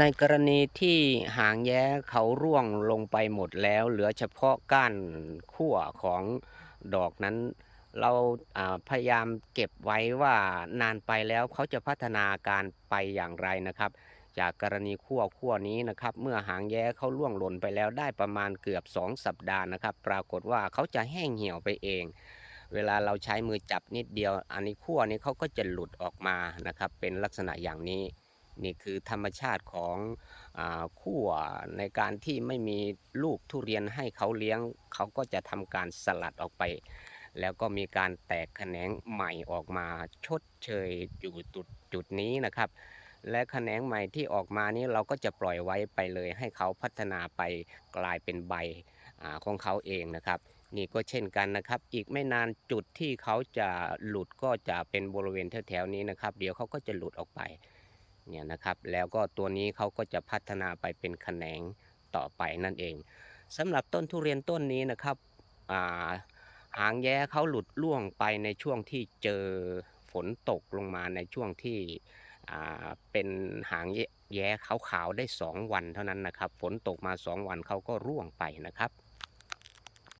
ในกรณีที่หางแย้เขาร่วงลงไปหมดแล้ว เหลือเฉพาะก้านขั้วของดอกนั้น เราพยายามเก็บไว้ว่านานไปแล้วเขาจะพัฒนาการไปอย่างไรนะครับ จากกรณีขั้วขั้วนี้นะครับ เมื่อหางแย้เขาล่วงหล่นไปแล้วได้ประมาณเกือบ 2 สัปดาห์นะครับ ปรากฏว่าเขาจะแห้งเหี่ยวไปเอง เวลาเราใช้มือจับนิดเดียว อันนี้ขั้วนี้เขาก็จะหลุดออกมานะครับ เป็นลักษณะอย่างนี้ นี่คือธรรมชาติของอขั้วในการที่ไม่มีลูกทุเรียนให้เขาเลี้ยง เขาก็จะทำการสลัดออกไป แล้วก็มีการแตกแขนงใหม่ออกมาชดเชยอยู่จุดจุดนี้นะครับ และแขนงใหม่ที่ออกมานี้เราก็จะปล่อยไว้ไปเลย ให้เขาพัฒนาไปกลายเป็นใบอของเขาเองนะครับนี่ก็เช่นกันนะครับ อีกไม่นานจุดที่เขาจะหลุดก็จะเป็นบริเวณแถวๆนี้นะครับ เดี๋ยวเขาก็จะหลุดออกไป เนี่ยนะครับแล้วก็ตัวนี้เขาก็จะพัฒนาไปเป็นแขนงต่อไปนั่นเองสำหรับต้นทุเรียนต้นนี้นะครับาหางแย้เขาหลุดล่วงไปในช่วงที่เจอฝนตกลงมาในช่วงที่เป็นหางแย้ขาวๆได้ 2 วันเท่านั้นนะครับ ฝนตกมา 2 วันเขาก็ร่วงไปนะครับ